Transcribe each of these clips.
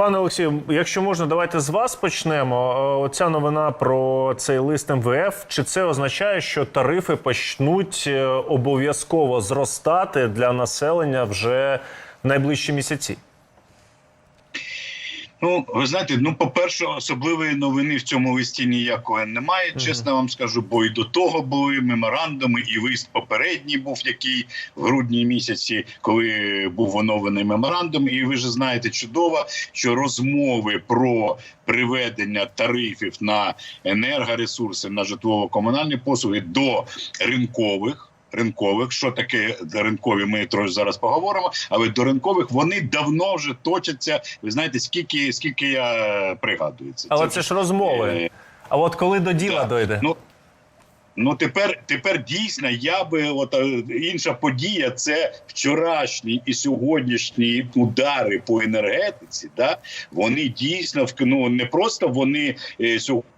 Пане Олексію, якщо можна, давайте з вас почнемо. Е, Оця новина про цей лист МВФ. Чи це означає, що тарифи почнуть е, обов'язково зростати для населення вже в найближчі місяці? Ну, ви знаєте, ну по-перше, особливої новини в цьому листі ніякої немає. Чесно вам скажу, бо і до того були меморандуми, і лист попередній був, який в грудні місяці, коли був оновлений меморандум. І ви ж знаєте чудово, що розмови про приведення тарифів на енергоресурси на житлово-комунальні послуги до ринкових. Ринкових, що таке ринкові, ми трошки зараз поговоримо. Але до ринкових вони давно вже точаться. Ви знаєте, скільки скільки я е, пригадую це. Але Це це ж розмови. Е, А от коли до діла так. дойде? Ну, Ну тепер тепер дійсно я би от е, інша подія це вчорашні і сьогоднішні удари по енергетиці. Да вони дійсно ну, не просто вони е, сьогодні.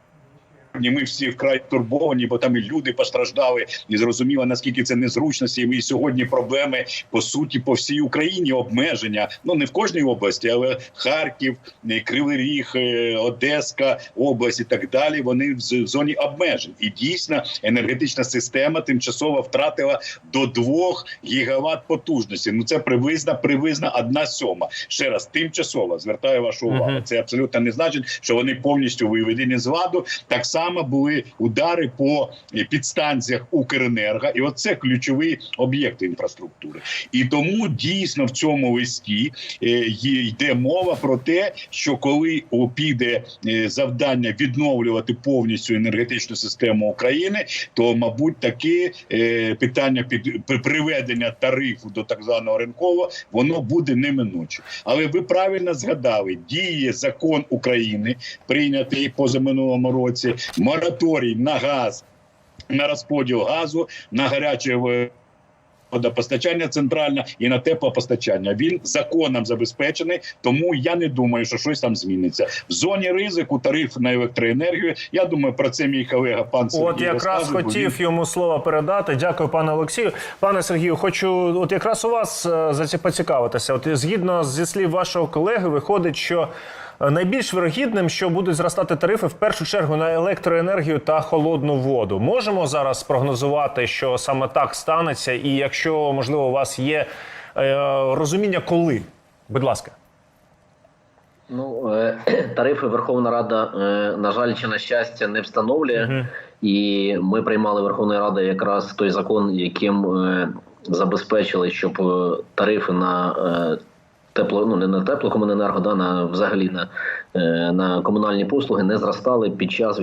Ми всі вкрай турбовані, бо там і люди постраждали, і зрозуміло наскільки це незручності. І сьогодні проблеми по суті по всій Україні обмеження. Ну не в кожній області, але Харків, е, Кривий Ріг, е, Одеська область і так далі. Вони в зоні обмежень. І дійсно енергетична система тимчасово втратила до 2 гігават потужності. Ну це приблизно приблизно одна сьома. Ще раз тимчасово звертаю вашу увагу. Це абсолютно не значить, що вони повністю виведені з ладу. Так само були удари по е, підстанціях Укренерго, і оце ключові об'єкти інфраструктури. І тому дійсно в цьому листі е, йде мова про те, що коли піде е, завдання відновлювати повністю енергетичну систему України, то мабуть таке е, питання під приведення тарифу до так званого ринкового воно буде неминуче. Але ви правильно згадали, діє закон України, прийнятий позаминулому році, мораторій на газ, на розподіл газу, на гаряче водопостачання центральне і на теплопостачання. Він законом забезпечений, тому я не думаю, що щось там зміниться. В зоні ризику тариф на електроенергію. Я думаю, про це мій колега пан Сергій От якраз бо він- хотів йому слово передати. Дякую, пане Олексію. Пане Сергію, хочу от якраз у вас е, за це поцікавитися. От згідно зі слів вашого колеги, виходить, що найбільш вирогідним, що будуть зростати тарифи в першу чергу на електроенергію та холодну воду. Можемо зараз прогнозувати, що саме так станеться, і якщо можливо у вас є е, розуміння, коли, будь ласка. Ну, е, тарифи Верховна Рада, е, на жаль, чи на щастя, не встановлює. Мгм. І ми приймали Верховною Радою якраз той закон, яким е, забезпечили, щоб тарифи на тепло, ну не на теплокомуненерго, да, на взагалі на, е, на комунальні послуги не зростали під час е,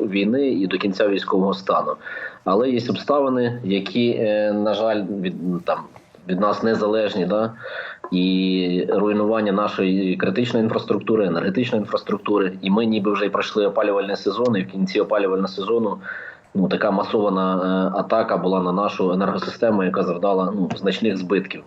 війни і до кінця військового стану. Але є обставини, які, е, на жаль, від там від нас незалежні, да, і руйнування нашої критичної інфраструктури, енергетичної інфраструктури. І ми ніби вже й пройшли опалювальний сезон, і в кінці опалювального сезону ну така масована атака була на нашу енергосистему, яка завдала ну значних збитків.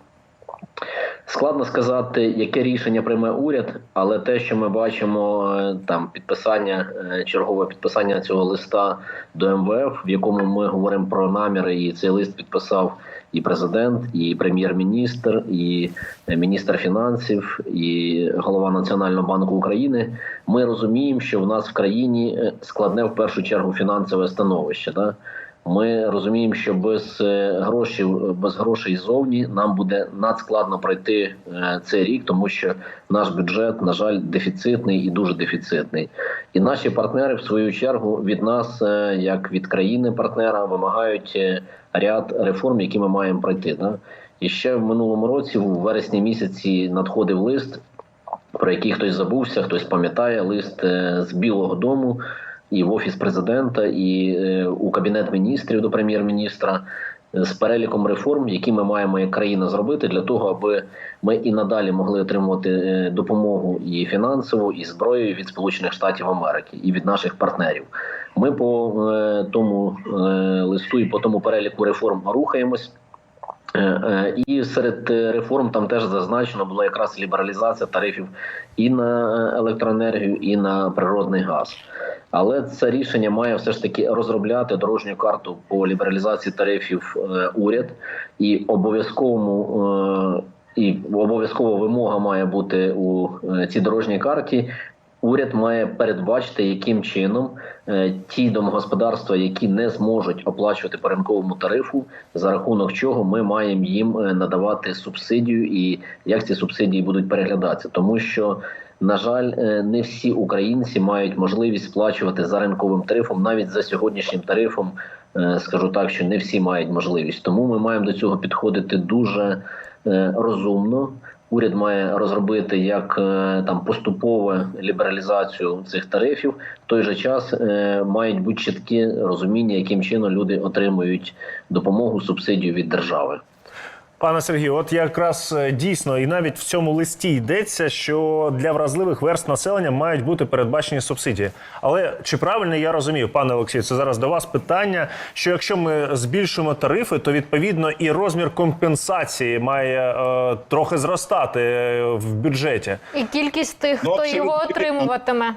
Складно сказати, яке рішення прийме уряд, але те, що ми бачимо, е, там підписання, е, чергове підписання цього листа до МВФ, в якому ми говоримо про наміри, і цей лист підписав і президент, і прем'єр-міністр, і е, міністр фінансів, і голова Національного банку України. Ми розуміємо, що в нас в країні складне в першу чергу фінансове становище. Да? Ми розуміємо, що без е, грошей, без грошей ззовні нам буде надскладно пройти е, цей рік, тому що наш бюджет, на жаль, дефіцитний і дуже дефіцитний. І наші партнери, в свою чергу, від нас, е, як від країни-партнера, вимагають е, ряд реформ, які ми маємо пройти. Да? І ще в минулому році, у вересні місяці, надходив лист, про який хтось забувся, хтось пам'ятає лист е, з Білого Дому і в офіс президента, і е, у кабінет міністрів до прем'єр-міністра е, з переліком реформ, які ми маємо як країна зробити для того, аби ми і надалі могли отримувати е, допомогу і фінансову, і зброю від Сполучених Штатів Америки і від наших партнерів. Ми по тому листу і по тому переліку реформ рухаємось. Е, е, І серед е, реформ там теж зазначено була якраз лібералізація тарифів і на електроенергію, і на природний газ. Але це рішення має все ж таки розробляти дорожню карту по лібералізації тарифів уряд і обов'язковому і обов'язково вимога має бути у цій дорожній карті. Уряд має передбачити, яким чином е, ті домогосподарства, які не зможуть оплачувати по ринковому тарифу, за рахунок чого ми маємо їм е, надавати субсидію, і як ці субсидії будуть переглядатися, тому що. На жаль, е, не всі українці мають можливість сплачувати за ринковим тарифом, навіть за сьогоднішнім тарифом. Скажу так, що не всі мають можливість. Тому ми маємо до цього підходити дуже розумно. Уряд має розробити як е, там поступову лібералізацію цих тарифів. В той же час е, мають бути чіткі розуміння, яким чином люди отримують допомогу субсидію від держави. Пане Сергію, от якраз е, дійсно, і навіть в цьому листі йдеться, що для вразливих верст населення мають бути передбачені субсидії. Але чи правильно я розумію, пане Олексію, це зараз до вас питання. Що якщо ми збільшуємо тарифи, то відповідно і розмір компенсації має е, трохи зростати е, в бюджеті. І кількість тих, Ну, хто його вірно. отримуватиме.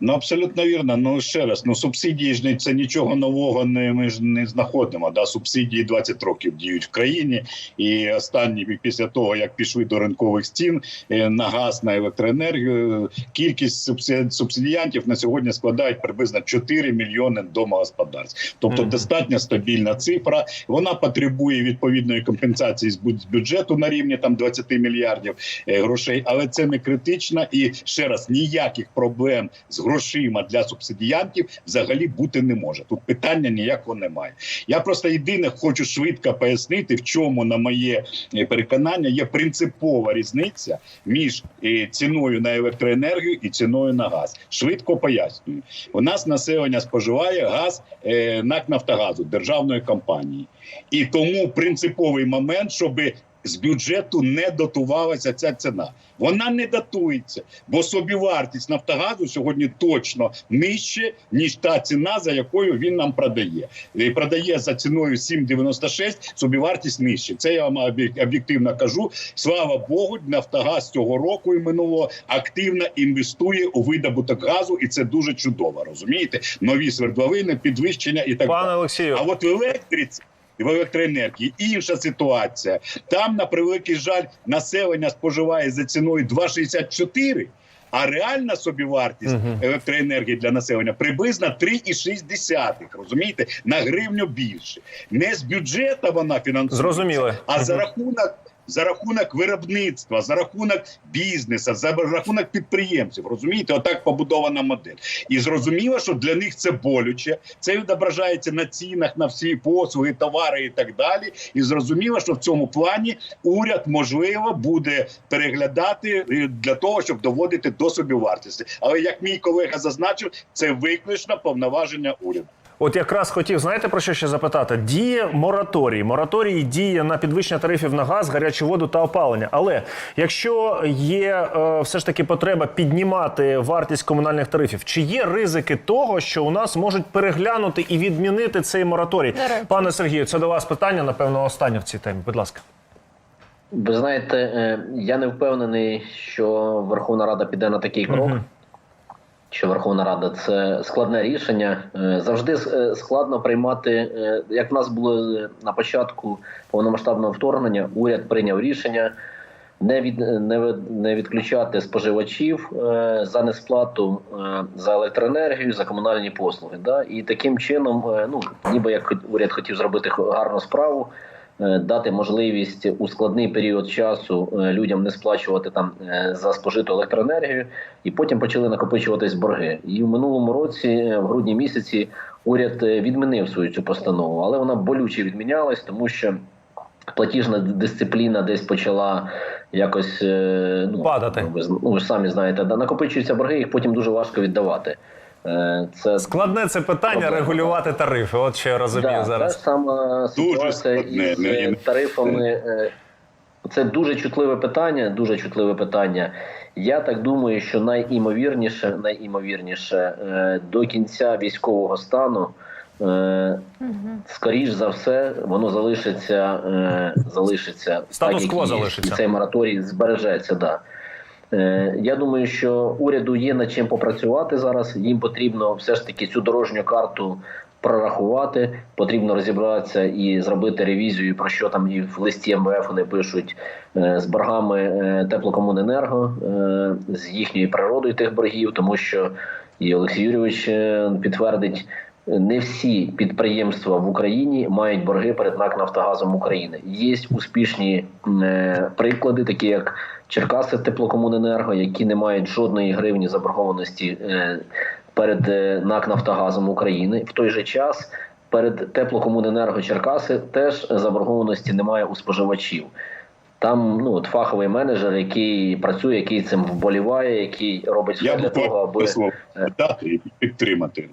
Ну абсолютно вірно. Ну ще раз, ну субсидії ж не це нічого нового. Не ми ж не знаходимо. Да, субсидії 20 років діють в країні, і останні після того як пішли до ринкових стін е, на газ на електроенергію, кількість субсид- субсидіянтів на сьогодні складають приблизно 4 мільйони домогосподарств. Тобто достатньо стабільна цифра. Вона потребує відповідної компенсації з бюджету на рівні там 20 мільярдів е, грошей, але це не критично. І ще раз ніяких проблем з грошима для субсидіянтів взагалі бути не може. Тут питання ніякого немає. Я просто єдине хочу швидко пояснити, в чому на моє е, переконання є принципова різниця між е, ціною на електроенергію і ціною на газ. Швидко пояснюю. У нас населення споживає газ е, НАК Нафтогазу державної компанії, і тому принциповий момент, щоб з бюджету не дотувалася ця ціна. Вона не датується, бо собівартість Нафтогазу сьогодні точно нижче, ніж та ціна, за якою він нам продає. І продає за ціною 7,96, собівартість нижче. Це я вам об'єк- об'єктивно кажу. Слава Богу, Нафтогаз цього року і минулого активно інвестує у видобуток газу, і це дуже чудово. Розумієте? Нові свердловини, підвищення і так Пане далі. Олексію, А от в електриці. В електроенергії інша ситуація. Там, на превеликий жаль, населення споживає за ціною 2,64, а реальна собівартість Мгм. електроенергії для населення приблизно 3,6. Розумієте, на гривню більше. Не з бюджету вона фінансується, Зрозуміло. а за рахунок. За рахунок виробництва, за рахунок бізнесу, за рахунок підприємців, розумієте, отак побудована модель. І зрозуміло, що для них це болюче. Це відображається на цінах на всі послуги, товари і так далі. І зрозуміло, що в цьому плані уряд можливо буде переглядати е, для того, щоб доводити до собівартості. Але як мій колега зазначив, це виключно повноваження уряду. От якраз хотів, знаєте про що ще запитати? Діє мораторій. Мораторій діє на підвищення тарифів на газ, гарячу воду та опалення. Але якщо є е, все ж таки потреба піднімати вартість комунальних тарифів, чи є ризики того, що у нас можуть переглянути і відмінити цей мораторій? Пане Сергію, це до вас питання, напевно, останнє в цій темі. Будь ласка. Ви знаєте, е, я не впевнений, що Верховна Рада піде на такий крок. Мгм. Що Верховна Рада це складне рішення. Е, Завжди е, складно приймати. е, Як в нас було на початку повномасштабного вторгнення, уряд прийняв рішення не від не, не відключати споживачів за несплату за електроенергію, за комунальні послуги. Да? І таким чином, ну ніби як уряд хотів зробити гарну справу. Е, Дати можливість у складний період часу е, людям не сплачувати там е, за спожиту електроенергію, і потім почали накопичуватись борги. І в минулому році, в грудні місяці, уряд відмінив свою цю постанову, але вона болюче відмінялась, тому що платіжна дисципліна десь почала якось ну, Падати. Ви, ну, ви ж самі знаєте, да, накопичуються борги, їх потім дуже важко віддавати. Е, Це Складне це питання Проблема, регулювати тарифи. От що я розумію да, зараз. Та сама Дуже ситуація складне, із не- е, тарифами. е, Це дуже чутливе питання. Дуже чутливе питання. Я так думаю, що найімовірніше, найімовірніше до кінця військового стану. Скоріш за все, воно залишиться, залишиться Статус так, як кво залишиться. Цей мораторій збережеться. Да. Е, Я думаю, що уряду є над чим попрацювати зараз. Їм потрібно все ж таки цю дорожню карту прорахувати. Потрібно розібратися і зробити ревізію, про що там і в листі МВФ вони пишуть е, з боргами е, теплокомуненерго, з їхньою природою тих боргів, тому що і Олексій Юрійович підтвердить. Не всі підприємства в Україні мають борги перед НАК Нафтогазом України. Є успішні е, приклади, такі як Черкаси Теплокомуненерго, які не мають жодної гривні заборгованості е, перед е, НАК Нафтогазом України. В той же час перед Теплокомуненерго Черкаси теж заборгованості немає у споживачів. Там ну от фаховий менеджер, який працює, який цим вболіває, який робить все Я для того, аби підтримати.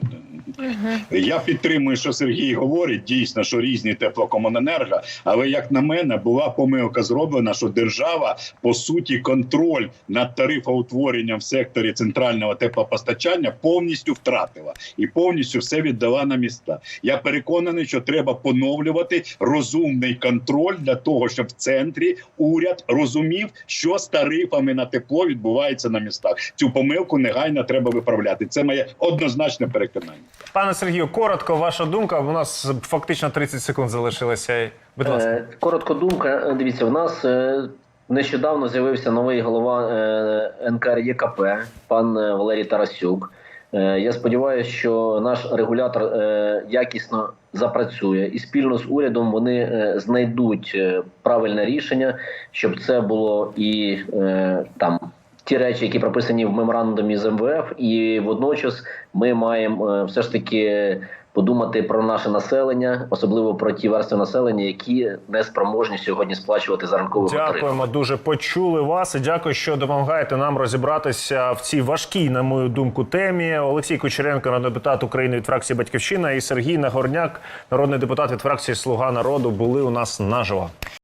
Я підтримую, що Сергій говорить дійсно, що різні теплокомуненерго, але як на мене, була помилка зроблена, що держава по суті контроль над тарифоутворенням в секторі центрального теплопостачання повністю втратила і повністю все віддала на міста. Я переконаний, що треба поновлювати розумний контроль для того, щоб в центрі уряд розумів, що з тарифами на тепло відбувається на містах. Цю помилку негайно треба виправляти. Це моє однозначне переконання. Пане Сергію, коротко, ваша думка. У нас фактично 30 секунд залишилося. Будь ласка. Е, Коротко думка. Дивіться, в нас е, нещодавно з'явився новий голова е, НКРЄКП, пан е, Валерій Тарасюк. Е, Я сподіваюся, що наш регулятор е, якісно запрацює і спільно з урядом вони е, знайдуть е, правильне рішення, щоб це було і е, там. Ті речі, які прописані в меморандумі з МВФ, і водночас ми маємо е, все ж таки подумати про наше населення, особливо про ті верстви населення, які не спроможні сьогодні сплачувати за ранковий тариф. Дякуємо дуже. Почули вас і дякую, що допомагаєте нам розібратися в цій важкій, на мою думку, темі. Олексій Кучеренко, народний депутат України від фракції Батьківщина, і Сергій Нагорняк, народний депутат від фракції Слуга народу, були у нас наживо.